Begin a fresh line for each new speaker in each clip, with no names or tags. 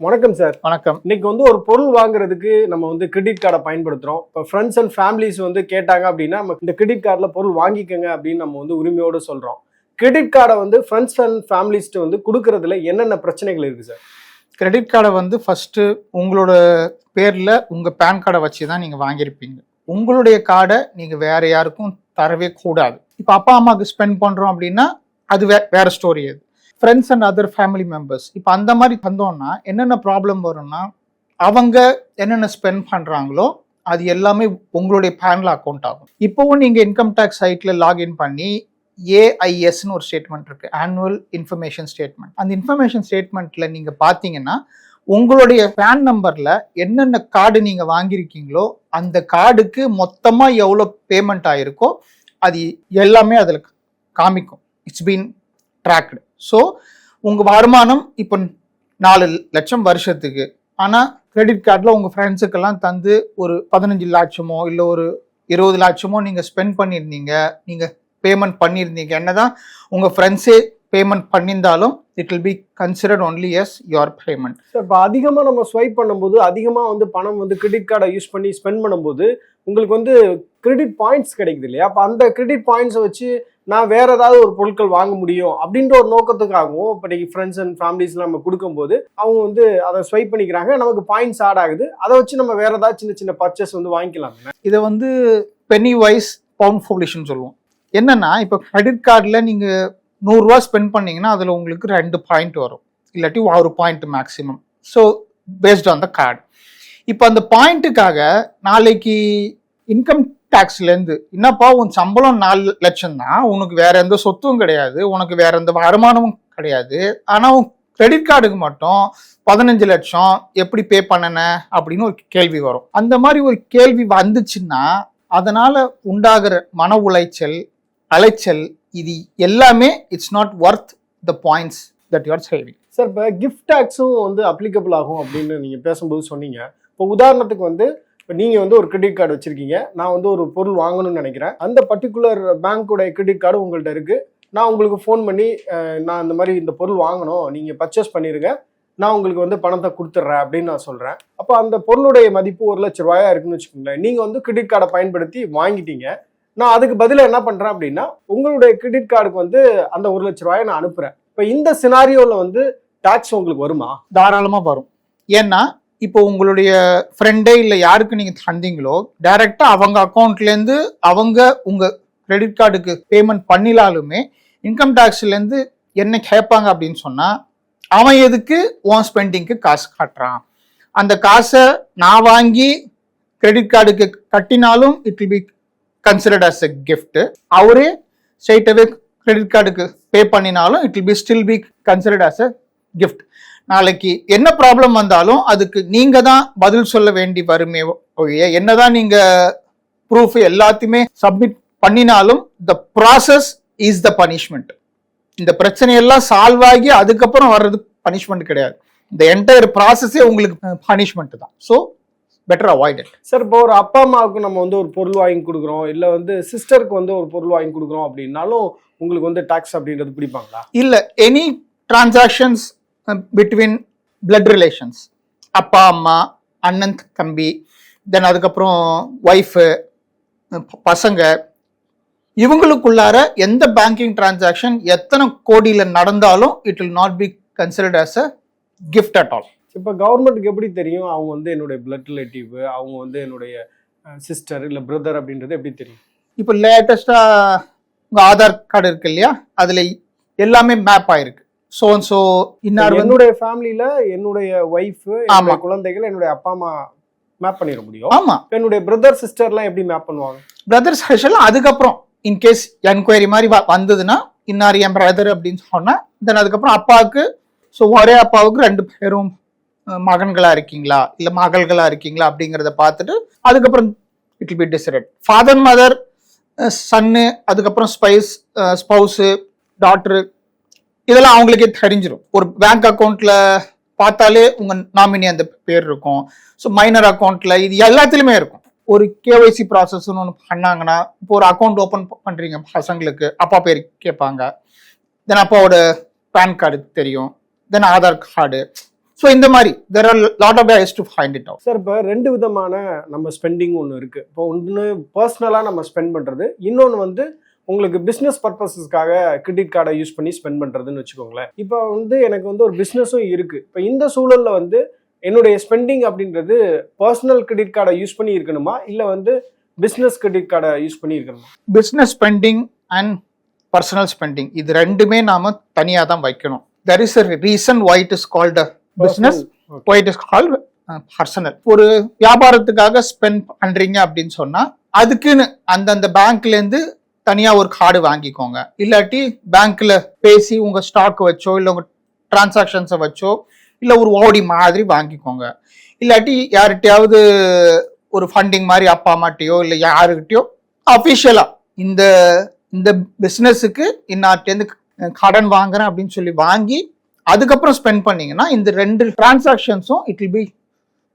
வணக்கம் சார்
வணக்கம்.
இன்னைக்கு வந்து ஒரு பொருள் வாங்குறதுக்கு நம்ம வந்து கிரெடிட் கார்டை பயன்படுத்துறோம். இப்போ ஃப்ரெண்ட்ஸ் அண்ட் ஃபேமிலிஸ் வந்து கேட்டாங்க அப்படின்னா நம்ம இந்த கிரெடிட் கார்டில் பொருள் வாங்கிக்கோங்க அப்படின்னு நம்ம வந்து உரிமையோடு சொல்றோம். கிரெடிட் கார்டை வந்து ஃப்ரெண்ட்ஸ் அண்ட் ஃபேமிலிஸ்ட்டு வந்து கொடுக்கறதுல என்னென்ன பிரச்சனைகள் இருக்கு சார்
கிரெடிட் கார்டை வந்து ஃபர்ஸ்ட் உங்களோட பேர்ல உங்க பேன் கார்டை வச்சு தான் நீங்க வாங்கியிருப்பீங்க. உங்களுடைய கார்டை நீங்க வேற யாருக்கும் தரவே கூடாது. இப்போ அப்பா அம்மாவுக்கு ஸ்பெண்ட் பண்றோம் அப்படின்னா அது வே வேற ஸ்டோரி அது. Friends and other family members இப்போ அந்த மாதிரி தந்தோம்னா என்னென்ன ப்ராப்ளம் வரும்னா அவங்க என்னென்ன ஸ்பெண்ட் பண்ணுறாங்களோ அது எல்லாமே உங்களுடைய பேனில் அக்கௌண்ட் ஆகும். இப்போவும் நீங்கள் இன்கம் டேக்ஸ் சைட்டில் லாகின் பண்ணி ஏஐஎஸ்னு ஒரு ஸ்டேட்மெண்ட் இருக்குது ஆனுவல் இன்ஃபர்மேஷன் ஸ்டேட்மெண்ட் அந்த இன்ஃபர்மேஷன் ஸ்டேட்மெண்ட்டில் நீங்கள் பார்த்தீங்கன்னா உங்களுடைய பேன் நம்பரில் என்னென்ன கார்டு நீங்கள் வாங்கியிருக்கீங்களோ அந்த கார்டுக்கு மொத்தமாக எவ்வளோ பேமெண்ட் ஆகிருக்கோ அது எல்லாமே அதில் காமிக்கும். இட்ஸ் பீன் ட்ராக்டு ஸோ உங்கள் வருமானம் இப்போ நாலு லட்சம் வருஷத்துக்கு. ஆனால் கிரெடிட் கார்டில் உங்கள் ஃப்ரெண்ட்ஸுக்கெல்லாம் தந்து ஒரு பதினஞ்சு லட்சமோ இல்லை ஒரு இருபது லட்சமோ நீங்கள் ஸ்பெண்ட் பண்ணியிருந்தீங்க. நீங்கள் பேமெண்ட் பண்ணியிருந்தீங்க. என்னதான் உங்கள் ஃப்ரெண்ட்ஸே பேமெண்ட் பண்ணியிருந்தாலும் it will be considered only as your payment
sir இப்போ அதிகமாக நம்ம ஸ்வைப் பண்ணும்போது அதிகமாக வந்து பணம் வந்து கிரெடிட் கார்டை யூஸ் பண்ணி ஸ்பெண்ட் பண்ணும்போது உங்களுக்கு வந்து கிரெடிட் பாயிண்ட்ஸ் கிடைக்குது இல்லையா? அப்போ அந்த கிரெடிட் பாயிண்ட்ஸை வச்சு நான் வேற ஏதாவது ஒரு பொருட்கள் வாங்க முடியும் அப்படின்ற ஒரு நோக்கத்துக்காகவும் இப்போ நீங்கள் ஃப்ரெண்ட்ஸ் அண்ட் ஃபேமிலிஸ்லாம் நம்ம கொடுக்கும்போது அவங்க வந்து அதை ஸ்வைப் பண்ணிக்கிறாங்க. நமக்கு பாயிண்ட்ஸ் ஆட் ஆகுது. அதை வச்சு நம்ம வேற ஏதாவது சின்ன சின்ன பர்ச்சேஸ் வந்து வாங்கிக்கலாம்.
இதை வந்து பெனி வைஸ் பவுண்ட் ஃபோலிஷ்னு சொல்லுவோம். என்னன்னா இப்போ கிரெடிட் கார்டில் நீங்கள் நூறுரூவா ஸ்பெண்ட் பண்ணீங்கன்னா அதில் உங்களுக்கு ரெண்டு பாயிண்ட் வரும். இல்லாட்டி ஒரு point maximum so based on the card இப்போ அந்த பாயிண்ட்டுக்காக நாளைக்கு இன்கம் டேக்ஸ்லேருந்து என்னப்பா உன் சம்பளம் நாலு லட்சம் தான் உனக்கு வேற எந்த சொத்தும் கிடையாது உனக்கு வேற எந்த வருமானமும் கிடையாது. ஆனால் உன் கிரெடிட் கார்டுக்கு மட்டும் பதினஞ்சு லட்சம் எப்படி பே பண்ணன அப்படின்னு ஒரு கேள்வி வரும். அந்த மாதிரி ஒரு கேள்வி வந்துச்சுன்னா அதனால உண்டாகிற மன உளைச்சல் அலைச்சல் இது எல்லாமே it's not worth the points that you're saving
sir இப்போ கிஃப்ட் டேக்ஸும் வந்து அப்ளிகபிள் ஆகும் அப்படின்னு நீங்கள் பேசும்போது சொன்னீங்க. இப்போ உதாரணத்துக்கு வந்து இப்போ நீங்கள் வந்து ஒரு கிரெடிட் கார்டு வச்சுருக்கீங்க. நான் வந்து ஒரு பொருள் வாங்கணும்னு நினைக்கிறேன். அந்த பர்டிகுலர் பேங்க்கோடைய கிரெடிட் கார்டு உங்கள்கிட்ட இருக்குது நான் உங்களுக்கு ஃபோன் பண்ணி நான் இந்த மாதிரி இந்த பொருள் வாங்கணும். நீங்கள் பர்ச்சேஸ் பண்ணிடுங்க நான் உங்களுக்கு வந்து பணத்தை கொடுத்துட்றேன் அப்படின்னு நான் சொல்கிறேன் அப்போ அந்த பொருளுடைய மதிப்பு ஒரு லட்ச ரூபாயா இருக்குன்னு வச்சுக்கோங்களேன். நீங்கள் வந்து கிரெடிட் கார்டை பயன்படுத்தி வாங்கிட்டீங்க. நான் அதுக்கு பதிலாக என்ன பண்ணுறேன் அப்படின்னா உங்களுடைய கிரெடிட் கார்டுக்கு வந்து அந்த ஒரு லட்ச ரூபாயை நான் அனுப்புகிறேன் இப்போ இந்த சினாரியோவில் வந்து டேக்ஸ் உங்களுக்கு வருமா?
தாராளமாக வரும். ஏன்னா இப்போ உங்களுடைய ஃப்ரெண்டே இல்லை யாருக்கு நீங்கள் தந்தீங்களோ டைரக்டா அவங்க அக்கௌண்ட்லேருந்து அவங்க உங்கள் கிரெடிட் கார்டுக்கு பேமெண்ட் பண்ணினாலுமே இன்கம் டேக்ஸ்லேருந்து என்ன கேட்பாங்க அப்படின்னு சொன்னால் அவன் எதுக்கு ஓன் ஸ்பெண்டிங்க்கு காசு காட்டுறான்? அந்த காசை நான் வாங்கி கிரெடிட் கார்டுக்கு கட்டினாலும் it will be considered as a gift அவரே ஸ்ட்ரைட்டாகவே கிரெடிட் கார்டுக்கு பே பண்ணினாலும் it will be still be considered as a gift நாளைக்கு என்ன ப்ராப்ளம் வந்தாலும் அதுக்கு நீங்க தான் பதில் சொல்ல வேண்டி வருமே ஒழிய என்னதான் நீங்க ப்ரூஃப் எல்லாத்தையுமே சப்மிட் பண்ணினாலும் the process is the punishment இந்த பிரச்சனையெல்லாம் சால்வ் ஆகி அதுக்கப்புறம் வர்றது பனிஷ்மெண்ட் கிடையாது. இந்த என்டையர் ப்ராசஸே உங்களுக்கு பனிஷ்மெண்ட் தான். So better avoid it
sir இப்போ ஒரு அப்பா அம்மாவுக்கு நம்ம வந்து ஒரு பொருள் வாங்கி கொடுக்குறோம். இல்லை வந்து சிஸ்டருக்கு வந்து ஒரு பொருள் வாங்கி கொடுக்குறோம் அப்படின்னாலும் உங்களுக்கு வந்து டாக்ஸ் அப்படின்றது பிடிப்பாங்களா?
இல்ல any transactions between blood relations அப்பா அம்மா அண்ணன் தம்பி தென் அதுக்கப்புறம் ஒய்ஃபு பசங்க. இவங்களுக்குள்ளார எந்த பேங்கிங் டிரான்சாக்ஷன் எத்தனை கோடியில நடந்தாலும் it will not be considered as a gift at all
இப்போ கவர்மெண்ட்டுக்கு எப்படி தெரியும்? அவங்க வந்து என்னுடைய பிளட் ரிலேட்டிவ் அவங்க வந்து என்னுடைய சிஸ்டர் இல்லை பிரதர் அப்படின்றது எப்படி தெரியும்?
இப்போ லேட்டஸ்டா உங்க ஆதார் கார்டு இருக்கு இல்லையா? அதுல எல்லாமே மேப் ஆயிருக்கு. ஸோ ஸோ இன்னார் வந்து
என்னுடைய ஃபேமிலியில என்னுடைய ஒய்ஃப்
ஆமா.
குழந்தைகள் என்னுடைய அப்பா அம்மா மேப் பண்ணிட முடியும்.
ஆமா.
என்னுடைய பிரதர் சிஸ்டர்லாம் எப்படி மேப் பண்ணுவாங்க?
பிரதர் ஸ்பெஷல் அதுக்கப்புறம் இன்கேஸ் என்கொயரி மாதிரி வந்ததுன்னா இன்னார் என் பிரதர் அப்படின்னு சொன்னா தென் அதுக்கப்புறம் அப்பாவுக்கு ஸோ ஒரே அப்பாவுக்கு ரெண்டு பேரும் மகன்களா இருக்கீங்களா? இல்ல மகள்களா இருக்கீங்களா? அப்படிங்கிறத பார்த்துட்டு அதுக்கப்புறம் it be decided father mother சன்னு அதுக்கப்புறம் ஸ்பைஸ் ஸ்பௌஸு டாக்டரு இதெல்லாம் அவங்களுக்கே தெரிஞ்சிடும் ஒரு பேங்க் அக்கௌண்ட்ல பார்த்தாலே உங்க நாமினி அந்த பேர் இருக்கும். ஸோ மைனர் அக்கௌண்ட்ல இது எல்லாத்துலயுமே இருக்கும். ஒரு கேஒய்சி ப்ராசஸ்னு ஒன்று பண்ணாங்கன்னா இப்போ ஒரு அக்கௌண்ட் ஓப்பன் பண்றீங்க பசங்களுக்கு அப்பா பேர் கேட்பாங்க. தென் அப்பாவோட பேன் கார்டு தெரியும். தென் ஆதார் கார்டு ஸோ இந்த மாதிரி there are lot of ways to find it out
sir இப்போ ரெண்டு விதமான நம்ம ஸ்பெண்டிங் ஒன்று இருக்குது இப்போ ஒன்று பர்சனலாக நம்ம ஸ்பெண்ட் பண்ணுறது இன்னொன்று வந்து உங்களுக்கு பிஸ்னஸ் பர்பஸஸ்க்காக கிரெடிட் கார்டை யூஸ் பண்ணி ஸ்பெண்ட் பண்ணுறதுன்னு வச்சுக்கோங்களேன். இப்போ வந்து எனக்கு வந்து ஒரு பிஸ்னஸும் இருக்குது இப்போ இந்த சூழலில் வந்து என்னுடைய ஸ்பெண்டிங் அப்படின்றது பர்சனல் கிரெடிட் கார்டை யூஸ் பண்ணி இருக்கணுமா? இல்லை வந்து பிஸ்னஸ் கிரெடிட் கார்டை யூஸ் பண்ணி இருக்கணுமா?
Business spending and personal spending இது ரெண்டுமே நாம தனியாக தான் வைக்கணும். There is a reason why it is called business. Why it is called personal ஒரு வியாபாரத்துக்காக ஸ்பெண்ட் பண்றீங்க அப்படின்னு சொன்னா அதுக்குன்னு அந்தந்த பேங்க்ல தனியாக தனியா ஒரு கார்டு வாங்கிக்கோங்க. இல்லாட்டி பேங்க்ல பேசி உங்க ஸ்டாக் வச்சோ இல்ல உங்க டிரான்சாக்ஷன்ஸை வச்சோ இல்ல ஒரு ஓடி மாதிரி வாங்கிக்கோங்க. இல்லாட்டி யார்கிட்டயாவது ஒரு ஃபண்டிங் மாதிரி அப்பா அம்மாட்டையோ இல்ல யாருக்கிட்டயோ அஃபிஷியலாக இந்த இந்த பிஸ்னஸுக்கு இன்னார்ட்டேருந்து கடன் வாங்குறேன் அப்படின்னு சொல்லி வாங்கி அதுக்கப்புறம் ஸ்பெண்ட் பண்ணீங்கன்னா இந்த ரெண்டு டிரான்சாக்ஷன்ஸும் it will be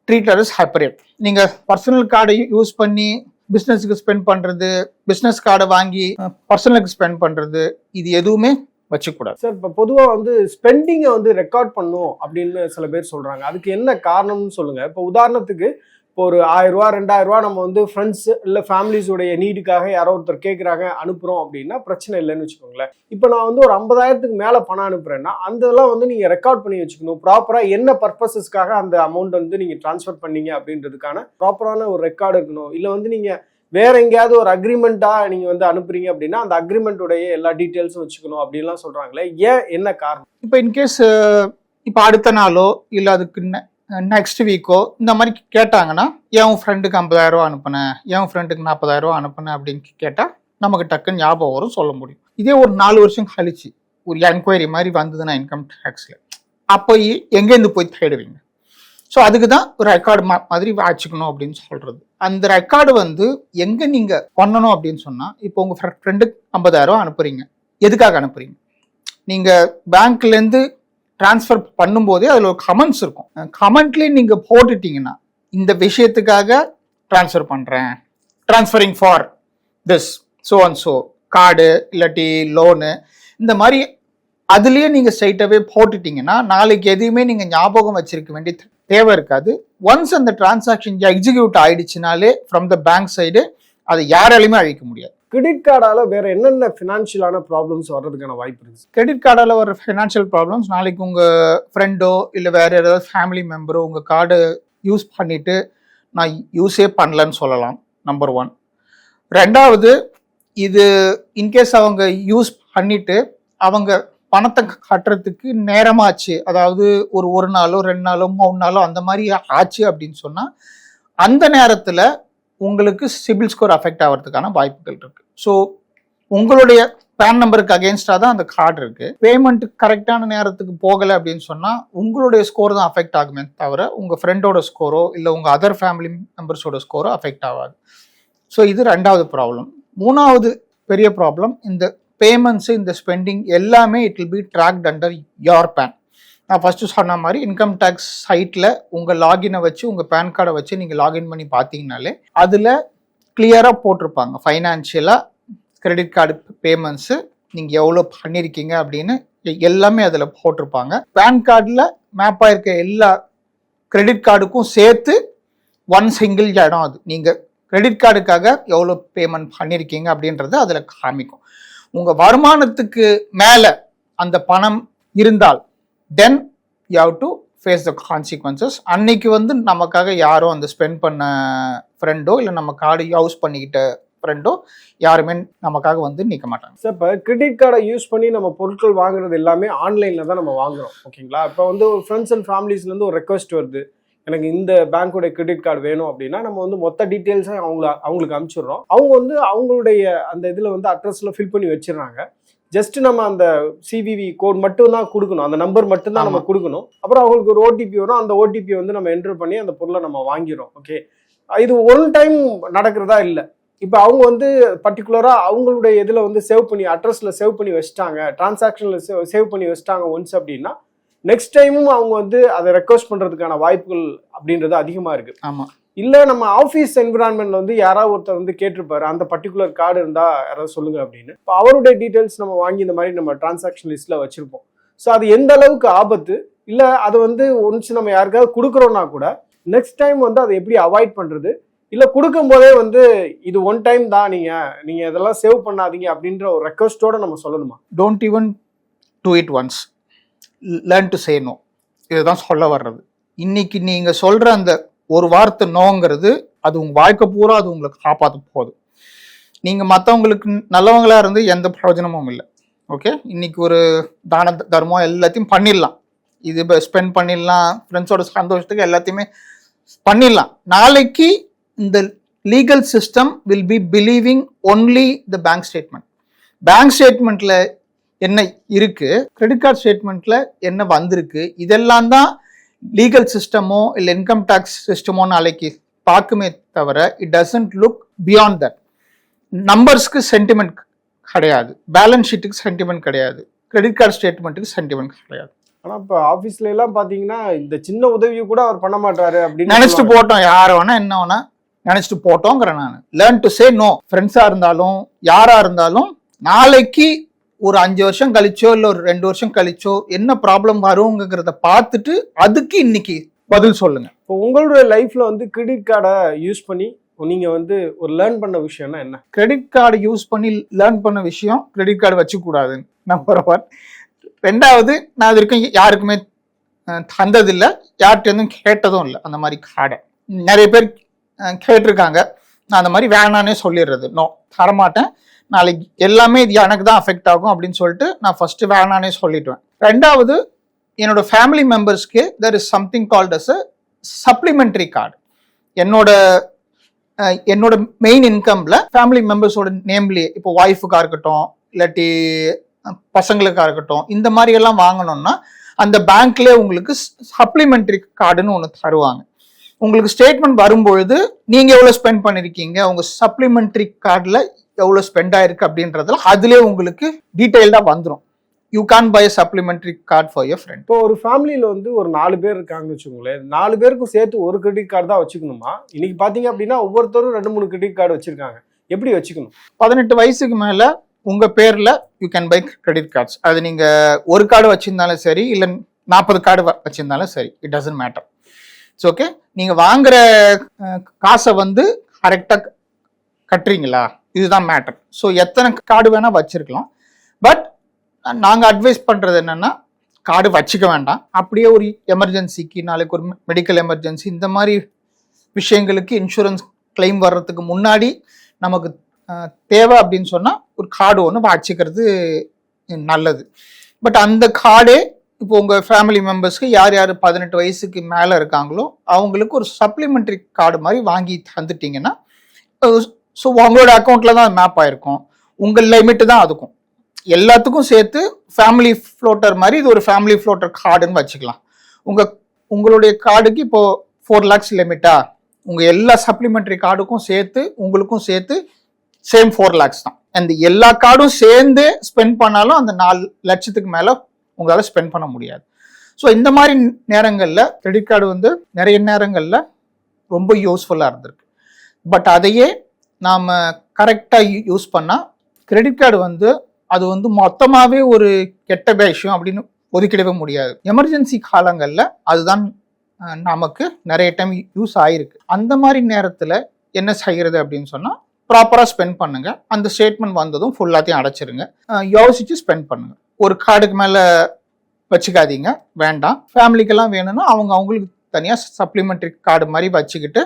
treated as separate நீங்கள் பர்சனல் கார்டை யூஸ் பண்ணி பிஸ்னஸுக்கு ஸ்பெண்ட் பண்றது பிஸ்னஸ் கார்டை வாங்கி பர்சனலுக்கு ஸ்பெண்ட் பண்றது இது எதுவுமே வச்சுக்கூடாது.
சார் இப்போ பொதுவாக வந்து ஸ்பெண்டிங்கை வந்து ரெக்கார்ட் பண்ணும் அப்படின்னு சில பேர் சொல்கிறாங்க அதுக்கு என்ன காரணம்னு சொல்லுங்கள் இப்போ உதாரணத்துக்கு இப்போ ஒரு ஆயிரம் ரூபா நம்ம வந்து ஃப்ரெண்ட்ஸ் இல்லை ஃபேமிலிஸுடைய நீடுக்காக யாரோ ஒருத்தர் கேட்குறாங்க அனுப்புகிறோம் அப்படின்னா பிரச்சனை இல்லைன்னு வச்சுக்கோங்களேன். இப்போ நான் வந்து ஒரு ஐம்பதாயிரத்துக்கு மேலே பணம் அனுப்புகிறேன்னா அந்த இதெல்லாம் வந்து நீங்கள் ரெக்கார்ட் பண்ணி வச்சுக்கணும். ப்ராப்பராக என்ன பர்பஸஸ்க்காக அந்த அமௌண்ட் வந்து நீங்கள் ட்ரான்ஸ்ஃபர் பண்ணீங்க அப்படின்றதுக்கான ப்ராப்பரான ஒரு ரெக்கார்டு இருக்கணும். இல்லை வந்து நீங்கள் வேற எங்கேயாவது ஒரு அக்ரிமெண்ட்டாக நீங்கள் வந்து அனுப்புறீங்க அப்படின்னா அந்த அக்ரிமெண்ட்டுடைய எல்லா டீட்டெயில்ஸும் வச்சுக்கணும் அப்படின்லாம் சொல்கிறாங்களே ஏன் என்ன காரணம்?
இப்போ இன்கேஸ் இப்போ அடுத்த நாளோ இல்லை அதுக்கு நெக்ஸ்ட் வீக்கோ இந்த மாதிரி கேட்டாங்கன்னா என் ஃப்ரெண்டுக்கு ஐம்பதாயிரம் ரூபா அனுப்புனேன் என் ஃப்ரெண்டுக்கு நாற்பதாயிரம் ரூபா அனுப்புனேன் அப்படின்னு கேட்டால் நமக்கு டக்குன்னு ஞாபகம் வரும் சொல்ல முடியும். இதே ஒரு நாலு வருஷம் கழிச்சு ஒரு என்கொயரி மாதிரி வந்ததுன்னா இன்கம் டேக்ஸில் அப்போ எங்கேருந்து போய் தேடுவீங்க? ஸோ அதுக்கு தான் ஒரு ரெக்கார்டு மாதிரி வச்சுக்கணும் அப்படின்னு சொல்கிறது அந்த ரெக்கார்டு வந்து எங்கே நீங்கள் பண்ணணும் அப்படின்னு சொன்னால் இப்போ உங்கள் ஃப்ரெண்டுக்கு ஐம்பதாயிரம் அனுப்புகிறீங்க எதுக்காக அனுப்புகிறீங்க நீங்கள் பேங்க்லேருந்து ட்ரான்ஸ்ஃபர் பண்ணும்போதே அதில் ஒரு கமெண்ட்ஸ் இருக்கும். கமெண்ட்லேயே நீங்கள் போட்டுட்டீங்கன்னா இந்த விஷயத்துக்காக ட்ரான்ஸ்ஃபர் பண்ணுறேன் transferring for this so and so card இல்லாட்டி லோனு இந்த மாதிரி அதுலேயே நீங்கள் ஸ்ட்ரைட்டாகவே போட்டுட்டீங்கன்னா நாளைக்கு எதையுமே நீங்கள் ஞாபகம் வச்சிருக்க வேண்டிய தேவை இருக்காது. ஒன்ஸ் அந்த டிரான்சாக்ஷன் எக்ஸிக்யூட் ஆயிடுச்சுனாலே ஃப்ரம் த பேங்க் சைடு அதை யாராலையுமே அழிக்க முடியாது.
கிரெடிட் கார்டால வேற என்னென்ன ஃபினான்ஷியலான ப்ராப்ளம்ஸ் வர்றதுக்கான வாய்ப்பு இருக்குது
கிரெடிட் கார்டால் வர ஃபினான்ஷியல் ப்ராப்ளம்ஸ் நாளைக்கு உங்கள் ஃப்ரெண்டோ இல்லை வேற ஏதாவது ஃபேமிலி மெம்பரோ உங்கள் கார்டு யூஸ் பண்ணிட்டு நான் யூஸே பண்ணலன்னு சொல்லலாம் நம்பர் ஒன் ரெண்டாவது இது இன்கேஸ் அவங்க யூஸ் பண்ணிட்டு அவங்க பணத்தை கட்டுறதுக்கு நேரமாச்சு. அதாவது ஒரு ஒரு நாளோ ரெண்டு நாளோ மூணு நாளோ அந்த மாதிரி ஆச்சு அப்படின்னு சொன்னால் அந்த நேரத்தில் உங்களுக்கு சிபில் ஸ்கோர் அஃபெக்ட் ஆகிறதுக்கான வாய்ப்புகள் இருக்கு. ஸோ உங்களுடைய பேன் நம்பருக்கு அகேன்ஸ்டாக தான் அந்த கார்டு இருக்கு. பேமெண்ட் கரெக்டான நேரத்துக்கு போகலை அப்படின்னு சொன்னால் உங்களுடைய ஸ்கோர் தான் அஃபெக்ட் ஆகுமே தவிர உங்கள் ஃப்ரெண்டோட ஸ்கோரோ இல்லை உங்கள் அதர் ஃபேமிலி மெம்பர்ஸோட ஸ்கோரோ அஃபெக்ட் ஆகாது. ஸோ இது ரெண்டாவது ப்ராப்ளம் மூணாவது பெரிய ப்ராப்ளம் இந்த பேமெண்ட்ஸு இந்த ஸ்பெண்டிங் எல்லாமே it will be tracked under your PAN நான் ஃபஸ்ட்டு சொன்ன மாதிரி இன்கம் டேக்ஸ் சைட்டில் உங்கள் லாகினை வச்சு உங்கள் பேன் கார்டை வச்சு நீங்கள் லாகின் பண்ணி பார்த்தீங்கனாலே அதில் கிளியராக போட்டிருப்பாங்க. ஃபைனான்ஷியலாக கிரெடிட் கார்டு பேமெண்ட்ஸு நீங்கள் எவ்வளோ பண்ணியிருக்கீங்க அப்படின்னு எல்லாமே அதில் போட்டிருப்பாங்க. பேன் கார்டில் மேப் ஆகிருக்க எல்லா கிரெடிட் கார்டுக்கும் சேர்த்து ஒன் சிங்கிள் இடம் அது. நீங்கள் கிரெடிட் கார்டுக்காக எவ்வளோ பேமெண்ட் பண்ணியிருக்கீங்க அப்படின்றது அதில் காமிக்கும். உங்கள் வருமானத்துக்கு மேலே அந்த பணம் இருந்தால் then you have to face the consequences அன்னைக்கு வந்து நமக்காக யாரோ அந்த ஸ்பெண்ட் பண்ண ஃப்ரெண்டோ இல்லை நம்ம கார்டு யூஸ் பண்ணிக்கிட்ட ஃப்ரெண்டோ யாருமே நமக்காக வந்து நிற்க மாட்டாங்க.
சார் இப்போ கிரெடிட் கார்டை யூஸ் பண்ணி நம்ம பொருட்கள் வாங்குறது எல்லாமே ஆன்லைனில் தான் நம்ம வாங்குறோம் ஓகேங்களா இப்போ வந்து ஒரு ஃப்ரெண்ட்ஸ் அண்ட் ஃபேமிலிஸ்லேருந்து ஒரு ரெக்வஸ்ட் வருது. எனக்கு இந்த பேங்க்கோட கிரெடிட் கார்டு வேணும் அப்படின்னா நம்ம வந்து மொத்த டீட்டெயில்ஸை அவங்கள அவங்களுக்கு அனுப்பிச்சிடுறோம் அவங்க வந்து அவங்களுடைய அந்த இதில் வந்து அட்ரஸில் ஃபில் பண்ணி வச்சிடுறாங்க. ஜஸ்ட் நம்ம அந்த சிவிவி கோட் மட்டும் தான் கொடுக்கணும். அந்த நம்பர் மட்டும் தான் நம்ம. கொடுக்கணும். அப்புறம் அவங்களுக்கு ஒரு ஓடிபி வரும். அந்த ஓடிபி வந்து நம்ம என்டர் பண்ணி அந்த பொருளை நம்ம வாங்கிடுறோம். ஓகே இது ஒன் டைம் நடக்கிறதா இல்லை. இப்போ அவங்க வந்து பர்டிகுலராக அவங்களுடைய இதில் வந்து சேவ் பண்ணி அட்ரஸில் சேவ் பண்ணி வச்சுட்டாங்க. டிரான்சாக்ஷனில் சேவ் பண்ணி வச்சுட்டாங்க ஒன்ஸ் அப்படின்னா நெக்ஸ்ட் டைமும் அவங்க வந்து அதை ரெக்வஸ்ட் பண்ணுறதுக்கான வாய்ப்புகள் அப்படின்றது அதிகமாக இருக்குது
ஆமாம்
இல்லை நம்ம ஆஃபீஸ் என்விரான்மெண்ட்ல வந்து யாராவது ஒருத்தர் வந்து கேட்டிருப்பாரு அந்த பர்டிகுலர் கார்டு இருந்தா யாராவது சொல்லுங்க அப்படின்னு. இப்போ அவருடைய டீட்டெயில்ஸ் நம்ம வாங்கி இந்த மாதிரி நம்ம டிரான்சாக்ஷன் லிஸ்ட்ல வச்சிருப்போம். ஸோ அது எந்த அளவுக்கு ஆபத்து? இல்லை அதை வந்து ஒன்ஸ் நம்ம யாருக்காவது கொடுக்குறோம்னா கூட நெக்ஸ்ட் டைம் வந்து அதை எப்படி அவாய்ட் பண்ணுறது இல்லை கொடுக்கும் போதே வந்து இது ஒன் டைம் தான் நீங்கள் நீங்கள் இதெல்லாம் சேவ் பண்ணாதீங்க அப்படின்ற ஒரு ரெக்வஸ்ட்டோட நம்ம சொல்லணுமா?
Don't even do it once learn to say no இதுதான் சொல்ல வர்றது. இன்னைக்கு நீங்கள் சொல்கிற அந்த ஒரு வார்த்தை நோங்கிறது அது உங்க வாழ்க்கை பூரா அது உங்களுக்கு காப்பாற்ற போகுது. நீங்க மற்றவங்களுக்கு நல்லவங்களா இருந்து எந்த பிரயோஜனமும் இல்லை. ஓகே இன்னைக்கு ஒரு தான தர்மம் எல்லாத்தையும் பண்ணிடலாம். இது இப்போ ஸ்பெண்ட் பண்ணிடலாம் ஃப்ரெண்ட்ஸோட சந்தோஷத்துக்கு எல்லாத்தையுமே பண்ணிடலாம். நாளைக்கு இந்த legal system will be believing only the bank statement bank ஸ்டேட்மெண்ட்ல என்ன இருக்கு? கிரெடிட் கார்டு ஸ்டேட்மெண்ட்ல என்ன வந்திருக்கு? இதெல்லாம் தான் லீகல் சிஸ்டமோ இல்லை இன்கம் டேக்ஸ் சிஸ்டமோ நாளைக்கு பார்க்குமே தவிர it doesn't look beyond that நம்பர்ஸ்க்கு sentiment கிடையாது. பேலன்ஸ் ஷீட்டுக்கு சென்டிமெண்ட் கிடையாது. கிரெடிட் கார்டு ஸ்டேட்மெண்ட்டுக்கு சென்டிமெண்ட் கிடையாது.
ஆனால் இப்போ ஆஃபீஸ்ல எல்லாம் பார்த்தீங்கன்னா இந்த சின்ன உதவியை கூட அவர் பண்ண மாட்டாரு அப்படின்னு
நினைச்சிட்டு. போட்டோம். யார வேணா என்ன வேணா நினைச்சிட்டு போட்டோங்கிறேன் நான். லேர்ன் டு சே நோ ஃப்ரெண்ட்ஸா இருந்தாலும் யாரா இருந்தாலும் நாளைக்கு ஒரு அஞ்சு வருஷம் கழிச்சோ இல்லை ஒரு ரெண்டு வருஷம் கழிச்சோ என்ன ப்ராப்ளம் வருங்கிறத பார்த்துட்டு அதுக்கு இன்னைக்கு பதில் சொல்லுங்க.
இப்போ உங்களுடைய லைஃப்ல வந்து கிரெடிட் கார்டை யூஸ் பண்ணி நீங்க வந்து ஒரு லேர்ன் பண்ண விஷயம்னா என்ன?
கிரெடிட் கார்டு யூஸ் பண்ணி லேர்ன் பண்ண விஷயம் கிரெடிட் கார்டு வச்சுக்கூடாது நம்பர் ஒன் ரெண்டாவது நான் வரைக்கும் யாருக்குமே தந்ததில்லை. யார்கிட்டேருந்தும் கேட்டதும் இல்லை. அந்த மாதிரி கார்டை நிறைய பேர் கேட்டிருக்காங்க. நான் அந்த மாதிரி வேணானே சொல்லிடுறது. நோ தரமாட்டேன். நாளைக்கு எல்லாமே இது எனக்கு தான் அஃபெக்ட் ஆகும் அப்படின்னு சொல்லிட்டு நான் ஃபஸ்ட்டு வேணானே சொல்லிடுவேன். ரெண்டாவது என்னோட ஃபேமிலி மெம்பர்ஸ்க்கு there is something called as a supplementary card என்னோட என்னோட மெயின் இன்கம்ல ஃபேமிலி மெம்பர்ஸோட நேம்லேயே இப்போ ஒய்ஃபுக்காக இருக்கட்டும் இல்லாட்டி பசங்களுக்காக இருக்கட்டும் இந்த மாதிரி எல்லாம் வாங்கணும்னா அந்த பேங்க்ல உங்களுக்கு சப்ளிமெண்ட்ரி கார்டுன்னு ஒன்று தருவாங்க. உங்களுக்கு ஸ்டேட்மெண்ட் வரும்பொழுது நீங்கள் எவ்வளோ ஸ்பெண்ட் பண்ணிருக்கீங்க உங்கள் சப்ளிமெண்ட்ரி கார்டில் எவ்வளவு ஸ்பெண்ட் ஆயிருக்கு அப்படின்றதுல அதுலயே உங்களுக்கு டீட்டெயில்டா வந்துடும் you can buy supplementary card for your friend
இப்போ ஒரு ஃபேமிலியில வந்து ஒரு நாலு பேர் இருக்காங்கன்னு வச்சுக்கோங்களேன். நாலு பேருக்கும் சேர்த்து ஒரு கிரெடிட் கார்டு தான் வச்சுக்கணுமா? இன்னைக்கு பாத்தீங்க அப்படின்னா ஒவ்வொருத்தரும் ரெண்டு மூணு கிரெடிட் கார்டு வச்சிருக்காங்க. எப்படி வச்சுக்கணும்?
பதினெட்டு வயசுக்கு மேல உங்க பேர்ல you can buy credit cards அது நீங்க ஒரு கார்டு வச்சிருந்தாலும் சரி இல்ல நாற்பது கார்டு வச்சிருந்தாலும் சரி it doesn't matter it's okay நீங்க வாங்குற காசை வந்து கரெக்டா கட்டுறீங்களா? இதுதான் மேட்டர் ஸோ எத்தனை கார்டு வேணால் வச்சிருக்கலாம். பட் நாங்கள் அட்வைஸ் பண்ணுறது என்னென்னா கார்டு வச்சுக்க வேண்டாம். அப்படியே ஒரு எமர்ஜென்சிக்கு நாளைக்கு ஒரு மெடிக்கல் எமர்ஜென்சி இந்த மாதிரி விஷயங்களுக்கு இன்சூரன்ஸ் கிளைம் வர்றதுக்கு முன்னாடி நமக்கு தேவை அப்படின்னு சொன்னால் ஒரு கார்டு ஒன்று வச்சுக்கிறது நல்லது. பட் அந்த கார்டே இப்போ உங்கள் ஃபேமிலி மெம்பர்ஸ்க்கு யார் யார் பதினெட்டு வயசுக்கு மேலே இருக்காங்களோ அவங்களுக்கு ஒரு சப்ளிமெண்ட்ரி கார்டு மாதிரி வாங்கி தந்துட்டிங்கன்னா ஸோ உங்களோட அக்கௌண்ட்டில் தான் மேப் ஆயிருக்கும். உங்கள் லிமிட்டு தான் அதுக்கும். எல்லாத்துக்கும் சேர்த்து ஃபேமிலி ஃப்ளோட்டர் மாதிரி இது ஒரு ஃபேமிலி ஃப்ளோட்டர் கார்டுன்னு வச்சுக்கலாம். உங்கள் உங்களுடைய கார்டுக்கு இப்போ ஃபோர் லேக்ஸ் லிமிட்டா உங்கள் எல்லா சப்ளிமெண்ட்ரி கார்டுக்கும் சேர்த்து உங்களுக்கும் சேர்த்து சேம் ஃபோர் லேக்ஸ் தான். அந்த எல்லா கார்டும் சேர்ந்து ஸ்பெண்ட் பண்ணாலும் அந்த நாலு லட்சத்துக்கு மேலே உங்களால் ஸ்பெண்ட் பண்ண முடியாது. ஸோ இந்த மாதிரி நேரங்களில் கிரெடிட் கார்டு வந்து நிறைய நேரங்களில் ரொம்ப யூஸ்ஃபுல்லாக இருந்திருக்கு. பட் அதையே நாம் கரெக்டாக யூஸ் பண்ணால் கிரெடிட் கார்டு வந்து அது வந்து மொத்தமாகவே ஒரு கெட்ட விஷயம் அப்படின்னு ஒதுக்கிடவே முடியாது. எமர்ஜென்சி காலங்களில் அதுதான் நமக்கு நிறைய டைம் யூஸ் ஆகிருக்கு அந்த மாதிரி நேரத்தில் என்ன செய்கிறது அப்படின்னு சொன்னால் ப்ராப்பராக ஸ்பெண்ட் பண்ணுங்கள் அந்த ஸ்டேட்மெண்ட் வந்ததும் ஃபுல்லாத்தையும் அடைச்சிருங்க. யோசித்து ஸ்பெண்ட் பண்ணுங்கள் ஒரு கார்டுக்கு மேலே வச்சுக்காதீங்க. வேண்டாம். ஃபேமிலிக்கெல்லாம் வேணும்னா அவங்க அவங்களுக்கு தனியாக சப்ளிமெண்ட்ரி கார்டு மாதிரி வச்சுக்கிட்டு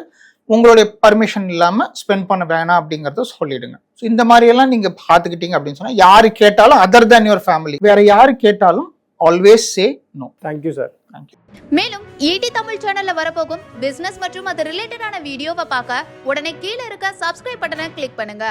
உங்களுடைய பர்மிஷன் இல்லாமல் ஸ்பெண்ட் பண்ண வேணாம் அப்படிங்கிறத சொல்லிடுங்க. ஸோ இந்த மாதிரியெல்லாம் நீங்கள் பார்த்துக்கிட்டீங்க அப்படின்னு சொன்னால் யாரு கேட்டாலும் அதர் தேன் யுவர் ஃபேமிலி வேற யாரு கேட்டாலும் always say no
thank you sir
thank you
மேலும் ஈடி தமிழ் சேனல்ல வரப்போகும் பிசினஸ் மற்றும் அது ரிலேட்டடான வீடியோவை பார்க்க உடனே கீழே இருக்க சப்ஸ்கிரைப் பட்டனை கிளிக் பண்ணுங்க.